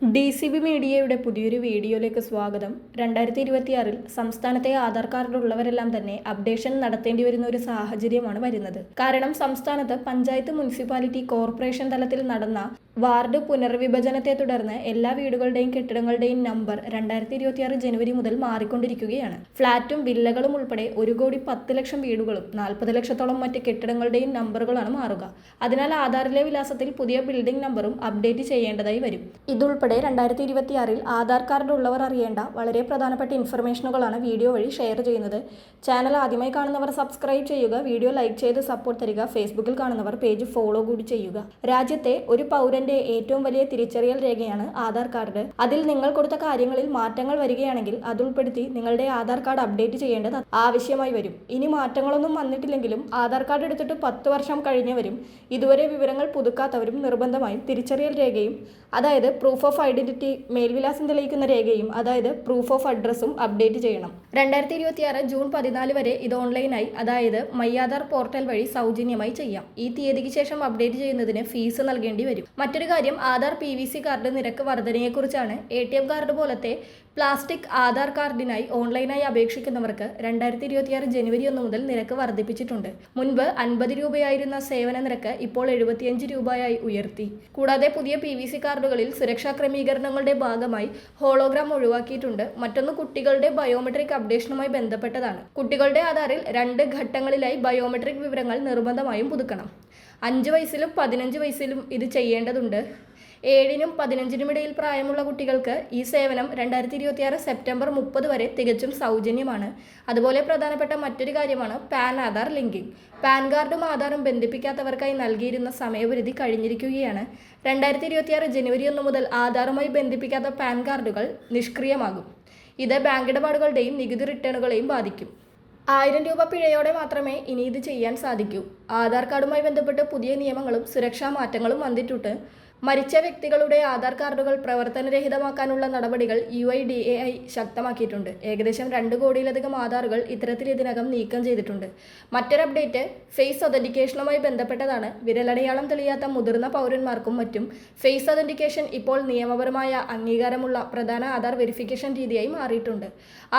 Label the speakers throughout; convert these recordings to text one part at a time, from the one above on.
Speaker 1: D C B മീഡിയയുടെ പുതിയൊരു വീഡിയോയിലേക്ക് സ്വാഗതം. രണ്ടായിരത്തി ഇരുപത്തിയാറിൽ സംസ്ഥാനത്തെ ആധാർ കാർഡ് ഉള്ളവരെല്ലാം തന്നെ അപ്ഡേഷൻ നടത്തേണ്ടി വരുന്ന ഒരു സാഹചര്യമാണ് വരുന്നത്. കാരണം സംസ്ഥാനത്ത് പഞ്ചായത്ത് മുനിസിപ്പാലിറ്റി കോർപ്പറേഷൻ തലത്തിൽ നടന്ന വാർഡ് പുനർവിഭജനത്തെ തുടർന്ന് എല്ലാ വീടുകളുടെയും കെട്ടിടങ്ങളുടെയും നമ്പർ രണ്ടായിരത്തി ഇരുപത്തിയാറ് ജനുവരി മുതൽ മാറിക്കൊണ്ടിരിക്കുകയാണ്. ഫ്ളാറ്റും വില്ലകളും ഉൾപ്പെടെ ഒരു കോടി പത്ത് ലക്ഷം വീടുകളും നാൽപ്പത് ലക്ഷത്തോളം മറ്റ് കെട്ടിടങ്ങളുടെയും നമ്പറുകളാണ് മാറുക. അതിനാൽ ആധാറിലെ വിലാസത്തിൽ പുതിയ ബിൽഡിംഗ് നമ്പറും അപ്ഡേറ്റ് ചെയ്യേണ്ടതായി വരും. ഇതുൾപ്പെടെ രണ്ടായിരത്തി ഇരുപത്തിയാറിൽ ആധാർ കാർഡ് ഉള്ളവർ അറിയേണ്ട വളരെ പ്രധാനപ്പെട്ട ഇൻഫർമേഷനുകളാണ് വീഡിയോ വഴി ഷെയർ ചെയ്യുന്നത്. ചാനൽ ആദ്യമായി കാണുന്നവർ സബ്സ്ക്രൈബ് ചെയ്യുക വീഡിയോ ലൈക്ക് ചെയ്ത് സപ്പോർട്ട് തരിക ഫേസ്ബുക്കിൽ കാണുന്നവർ പേജ് ഫോളോ കൂടി ചെയ്യുക. രാജ്യത്തെ ഒരു പൗരന്റെ ഏറ്റവും വലിയ തിരിച്ചറിയൽ രേഖയാണ് ആധാർ കാർഡ്. അതിൽ നിങ്ങൾ കൊടുത്ത കാര്യങ്ങളിൽ മാറ്റങ്ങൾ വരികയാണെങ്കിൽ അതുൾപ്പെടുത്തി നിങ്ങളുടെ ആധാർ കാർഡ് അപ്ഡേറ്റ് ചെയ്യേണ്ടത് ആവശ്യമായി വരും. ഇനി മാറ്റങ്ങളൊന്നും വന്നിട്ടില്ലെങ്കിലും ആധാർ കാർഡ് എടുത്തിട്ട് പത്ത് വർഷം കഴിഞ്ഞവരും ഇതുവരെ വിവരങ്ങൾ പുതുക്കാത്തവരും നിർബന്ധമായും തിരിച്ചറിയൽ രേഖയും അതായത് പ്രൂഫ് ഓഫ് ഐഡന്റിറ്റി മേൽവിലാസം തെളിയിക്കുന്ന രേഖയും അതായത് പ്രൂഫ് ഓഫ് അഡ്രസ്സും അപ്ഡേറ്റ് ചെയ്യണം. രണ്ടായിരത്തി ഇരുപത്തിയാറ് ജൂൺ പതിനാല് വരെ ഇത് ഓൺലൈനായി അതായത് മൈ ആധാർ പോർട്ടൽ വഴി സൗജന്യമായി ചെയ്യാം. ഈ തീയതിക്ക് ശേഷം അപ്ഡേറ്റ് ചെയ്യുന്നതിന് ഫീസ് നൽകേണ്ടി വരും. മറ്റൊരു കാര്യം Aadhaar P V C card നിരക്ക് വർധനയെക്കുറിച്ചാണ് എ ടി എം കാർഡ് പോലത്തെ പ്ലാസ്റ്റിക് ആധാർ കാർഡിനായി ഓൺലൈനായി അപേക്ഷിക്കുന്നവർക്ക് രണ്ടായിരത്തി ഇരുപത്തിയാറ് ജനുവരി ഒന്ന് മുതൽ നിരക്ക് വർദ്ധിപ്പിച്ചിട്ടുണ്ട് മുൻപ് അൻപത് രൂപയായിരുന്ന സേവന നിരക്ക് ഇപ്പോൾ എഴുപത്തിയഞ്ച് രൂപയായി ഉയർത്തി. കൂടാതെ പുതിയ പി വി സി കാർഡുകളിൽ സുരക്ഷാ ക്രമീകരണങ്ങളുടെ ഭാഗമായി ഹോളോഗ്രാം ഒഴിവാക്കിയിട്ടുണ്ട്. മറ്റൊന്ന് കുട്ടികളുടെ ബയോമെട്രിക് അപ്ഡേഷനുമായി ബന്ധപ്പെട്ടതാണ്. കുട്ടികളുടെ ആധാറിൽ രണ്ട് ഘട്ടങ്ങളിലായി ബയോമെട്രിക് വിവരങ്ങൾ നിർബന്ധമായും പുതുക്കണം. അഞ്ച് വയസ്സിലും പതിനഞ്ച് വയസ്സിലും ഇത് ചെയ്യേണ്ടതുണ്ട്. ഏഴിനും പതിനഞ്ചിനും ഇടയിൽ പ്രായമുള്ള കുട്ടികൾക്ക് ഈ സേവനം രണ്ടായിരത്തി ഇരുപത്തിയാറ് സെപ്റ്റംബർ മുപ്പത് വരെ തികച്ചും സൗജന്യമാണ്. അതുപോലെ പ്രധാനപ്പെട്ട മറ്റൊരു കാര്യമാണ് പാൻ ആധാർ ലിങ്കിങ്. പാൻ കാർഡും ആധാറും ബന്ധിപ്പിക്കാത്തവർക്കായി നൽകിയിരുന്ന സമയപരിധി കഴിഞ്ഞിരിക്കുകയാണ്. രണ്ടായിരത്തി ഇരുപത്തിയാറ് ജനുവരി ഒന്ന് മുതൽ ആധാറുമായി ബന്ധിപ്പിക്കാത്ത പാൻ കാർഡുകൾ നിഷ്ക്രിയമാകും. ഇത് ബാങ്ക് ഇടപാടുകളുടെയും നികുതി റിട്ടേണുകളെയും ബാധിക്കും. ആയിരം രൂപ പിഴയോടെ മാത്രമേ ഇനി ഇത് ചെയ്യാൻ സാധിക്കൂ. ആധാർ കാർഡുമായി ബന്ധപ്പെട്ട് പുതിയ നിയമങ്ങളും സുരക്ഷാ മാറ്റങ്ങളും വന്നിട്ടുണ്ട്. മരിച്ച വ്യക്തികളുടെ ആധാർ കാർഡുകൾ പ്രവർത്തനരഹിതമാക്കാനുള്ള നടപടികൾ U I D A I ശക്തമാക്കിയിട്ടുണ്ട്. ഏകദേശം രണ്ട് കോടിയിലധികം ആധാറുകൾ ഇത്തരത്തിൽ ഇതിനകം നീക്കം ചെയ്തിട്ടുണ്ട്. മറ്റൊരു അപ്ഡേറ്റ് ഫേസ് ഒതന്റിക്കേഷനുമായി ബന്ധപ്പെട്ടതാണ്. വിരലടയാളം തെളിയാത്ത മുതിർന്ന പൗരന്മാർക്കും മറ്റും ഫേസ് ഒതന്റിക്കേഷൻ ഇപ്പോൾ നിയമപരമായ അംഗീകാരമുള്ള പ്രധാന ആധാർ വെരിഫിക്കേഷൻ രീതിയായി മാറിയിട്ടുണ്ട്.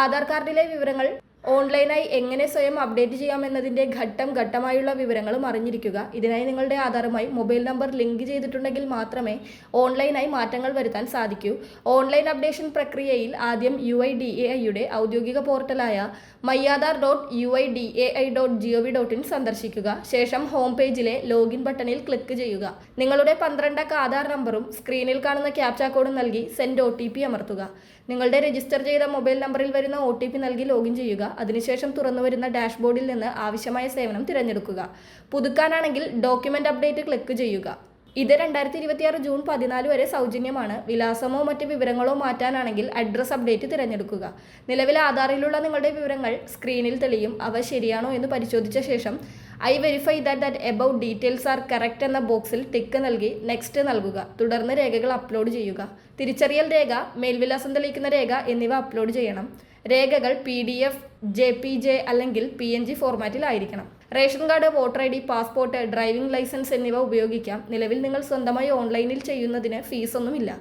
Speaker 1: ആധാർ കാർഡിലെ വിവരങ്ങൾ ഓൺലൈനായി എങ്ങനെ സ്വയം അപ്ഡേറ്റ് ചെയ്യാമെന്നതിന്റെ ഘട്ടം ഘട്ടമായുള്ള വിവരങ്ങളും അറിഞ്ഞിരിക്കുക. ഇതിനായി നിങ്ങളുടെ ആധാറുമായി മൊബൈൽ നമ്പർ ലിങ്ക് ചെയ്തിട്ടുണ്ടെങ്കിൽ മാത്രമേ ഓൺലൈനായി മാറ്റങ്ങൾ വരുത്താൻ സാധിക്കൂ. ഓൺലൈൻ അപ്ഡേഷൻ പ്രക്രിയയിൽ ആദ്യം യു ഐ ഡി എ ഐയുടെ ഔദ്യോഗിക പോർട്ടലായ my Aadhaar dot U I D A I dot G O V dot in സന്ദർശിക്കുക. ശേഷം ഹോം പേജിലെ ലോഗിൻ ബട്ടണിൽ ക്ലിക്ക് ചെയ്യുക. നിങ്ങളുടെ പന്ത്രണ്ടക്ക ആധാർ നമ്പറും സ്ക്രീനിൽ കാണുന്ന ക്യാപ്ച കോഡും നൽകി സെൻഡ് ഒ ടി പി അമർത്തുക. നിങ്ങളുടെ രജിസ്റ്റർ ചെയ്ത മൊബൈൽ നമ്പറിൽ വരുന്ന ഒ ടി പി നൽകി ലോഗിൻ ചെയ്യുക. അതിനുശേഷം തുറന്നു വരുന്ന ഡാഷ്ബോർഡിൽ നിന്ന് ആവശ്യമായ സേവനം തിരഞ്ഞെടുക്കുക. പുതുക്കാനാണെങ്കിൽ ഡോക്യുമെന്റ് അപ്ഡേറ്റ് ക്ലിക്ക് ചെയ്യുക. ഇത് രണ്ടായിരത്തി ഇരുപത്തിയാറ് ജൂൺ പതിനാല് വരെ സൗജന്യമാണ്. വിലാസമോ മറ്റ് വിവരങ്ങളോ മാറ്റാനാണെങ്കിൽ അഡ്രസ് അപ്ഡേറ്റ് തിരഞ്ഞെടുക്കുക. നിലവിലെ ആധാറിലുള്ള നിങ്ങളുടെ വിവരങ്ങൾ സ്ക്രീനിൽ തെളിയും. അവ ശരിയാണോ എന്ന് പരിശോധിച്ച ശേഷം I verify that that about details are correct എന്ന ബോക്സിൽ ടിക്ക് നൽകി നെക്സ്റ്റ് നൽകുക. തുടർന്ന് രേഖകൾ അപ്ലോഡ് ചെയ്യുക. തിരിച്ചറിയൽ രേഖ മേൽവിലാസം തെളിയിക്കുന്ന രേഖ എന്നിവ അപ്ലോഡ് ചെയ്യണം. രേഖകൾ P D F J P J അല്ലെങ്കിൽ P N G ഫോർമാറ്റിലായിരിക്കണം ration card voter I D passport driving licence എന്നിവ ഉപയോഗിക്കാം. നിലവിൽ നിങ്ങൾ സ്വന്തമായി ഓൺലൈനിൽ ചെയ്യുന്നതിന് ഫീസൊന്നുമില്ല.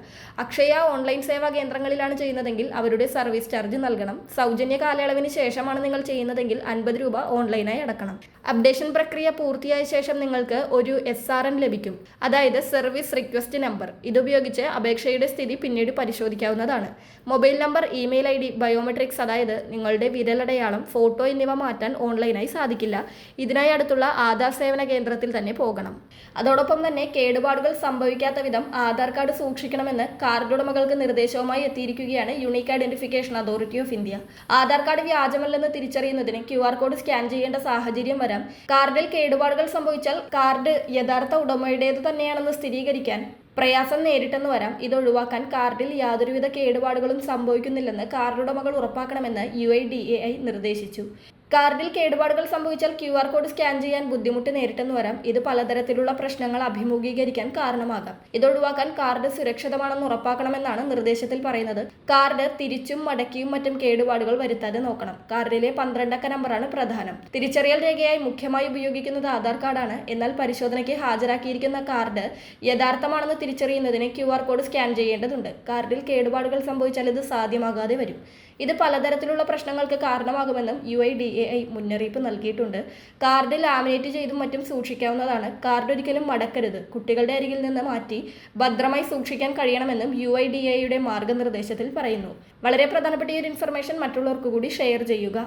Speaker 1: അക്ഷയ ഓൺലൈൻ സേവാ കേന്ദ്രങ്ങളിലാണ് ചെയ്യുന്നതെങ്കിൽ അവരുടെ സർവീസ് ചാർജ് നൽകണം. സൗജന്യ കാലയളവിന് ശേഷമാണ് നിങ്ങൾ ചെയ്യുന്നതെങ്കിൽ അൻപത് രൂപ ഓൺലൈനായി അടക്കണം. അപ്ഡേഷൻ പ്രക്രിയ പൂർത്തിയായ ശേഷം നിങ്ങൾക്ക് ഒരു എസ് ആർ എൻ ലഭിക്കും. അതായത് സർവീസ് റിക്വസ്റ്റ് നമ്പർ. ഇതുപയോഗിച്ച് അപേക്ഷയുടെ സ്ഥിതി പിന്നീട് പരിശോധിക്കാവുന്നതാണ്. Mobile number email I D biometrics അതായത് നിങ്ങളുടെ വിരലടയാളം ഫോട്ടോ എന്നിവ മാറ്റാൻ ഓൺലൈനായി സാധിക്കില്ല. ഇതിനായി അടുത്തുള്ള ആധാർ സേവന കേന്ദ്രത്തിൽ തന്നെ പോകണം. അതോടൊപ്പം തന്നെ കേടുപാടുകൾ സംഭവിക്കാത്ത വിധം ആധാർ കാർഡ് സൂക്ഷിക്കണമെന്ന് കാർഡ് ഉടമകൾക്ക് നിർദ്ദേശവുമായി എത്തിയിരിക്കുകയാണ് Unique Identification Authority of India. Aadhaar card വ്യാജമല്ലെന്ന് തിരിച്ചറിയുന്നതിന് ക്യു ആർ കോഡ് സ്കാൻ ചെയ്യേണ്ട സാഹചര്യം വരാം. കാർഡിൽ കേടുപാടുകൾ സംഭവിച്ചാൽ കാർഡ് യഥാർത്ഥ ഉടമയുടേത് തന്നെയാണെന്ന് സ്ഥിരീകരിക്കാൻ പ്രയാസം നേരിട്ടെന്ന് വരാം. ഇത് ഒഴിവാക്കാൻ കാർഡിൽ യാതൊരുവിധ കേടുപാടുകളും സംഭവിക്കുന്നില്ലെന്ന് കാർഡ് ഉടമകൾ ഉറപ്പാക്കണമെന്ന് U I D A I നിർദ്ദേശിച്ചു. കാർഡിൽ കേടുപാടുകൾ സംഭവിച്ചാൽ ക്യു ആർ കോഡ് സ്കാൻ ചെയ്യാൻ ബുദ്ധിമുട്ട് നേരിട്ടെന്ന് വരാം. ഇത് പലതരത്തിലുള്ള പ്രശ്നങ്ങൾ അഭിമുഖീകരിക്കാൻ കാരണമാകാം. ഇതൊഴിവാക്കാൻ കാർഡ് സുരക്ഷിതമാണെന്ന് ഉറപ്പാക്കണമെന്നാണ് നിർദ്ദേശത്തിൽ പറയുന്നത്. കാർഡ് തിരിച്ചും മടക്കിയും മറ്റും കേടുപാടുകൾ വരുത്താതെ നോക്കണം. കാർഡിലെ പന്ത്രണ്ടക്ക നമ്പറാണ് പ്രധാനം. തിരിച്ചറിയൽ രേഖയായി മുഖ്യമായി ഉപയോഗിക്കുന്നത് ആധാർ കാർഡാണ്. എന്നാൽ പരിശോധനയ്ക്ക് ഹാജരാക്കിയിരിക്കുന്ന കാർഡ് യഥാർത്ഥമാണെന്ന് തിരിച്ചറിയുന്നതിന് ക്യു ആർ കോഡ് സ്കാൻ ചെയ്യേണ്ടതുണ്ട്. കാർഡിൽ കേടുപാടുകൾ സംഭവിച്ചാൽ ഇത് സാധ്യമാകാതെ വരും. ഇത് പലതരത്തിലുള്ള പ്രശ്നങ്ങൾക്ക് കാരണമാകുമെന്നും U I D A I മുന്നറിയിപ്പ് നൽകിയിട്ടുണ്ട്. കാർഡ് ലാമിനേറ്റ് ചെയ്തും മറ്റും സൂക്ഷിക്കാവുന്നതാണ്. കാർഡ് ഒരിക്കലും മടക്കരുത്. കുട്ടികളുടെ അരികിൽ നിന്ന് മാറ്റി ഭദ്രമായി സൂക്ഷിക്കാൻ കഴിയണമെന്നും യു ഐ ഡി എയുടെ മാർഗനിർദ്ദേശത്തിൽ പറയുന്നു. വളരെ പ്രധാനപ്പെട്ട ഈ ഒരു ഇൻഫർമേഷൻ മറ്റുള്ളവർക്ക് കൂടി ഷെയർ ചെയ്യുക.